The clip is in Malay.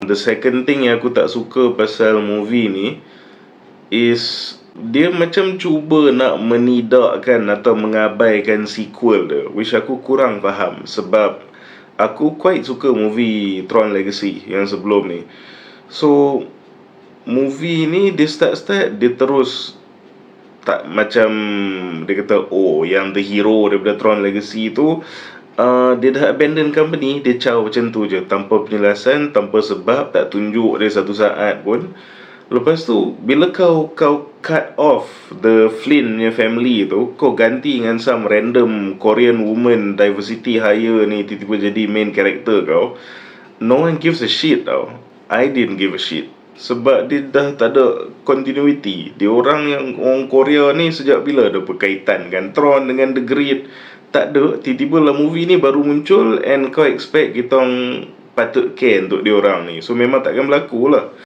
The second thing yang aku tak suka pasal movie ni is dia macam cuba nak menidakkan atau mengabaikan sequel dia which aku kurang faham sebab aku quite suka movie Tron Legacy yang sebelum ni. So movie ni dia start-start dia terus tak macam dia kata oh yang the hero daripada Tron Legacy tu uh, dia dah abandon company dia caw macam tu je. Tanpa penjelasan tanpa sebab tak tunjuk dia satu saat pun. Lepas tu bila kau kau cut off the Flynn punya family tu kau ganti dengan some random Korean woman diversity hire ni tiba-tiba jadi main character kau no one gives a shit tau. I didn't give a shit sebab dia dah tak ada continuity. Dia orang yang orang Korea ni sejak bila ada berkaitan kan Tron dengan The Grid? Tak ada tiba-tiba lah movie ni baru muncul and kau expect kita patut care untuk dia orang ni. So memang takkan berlaku lah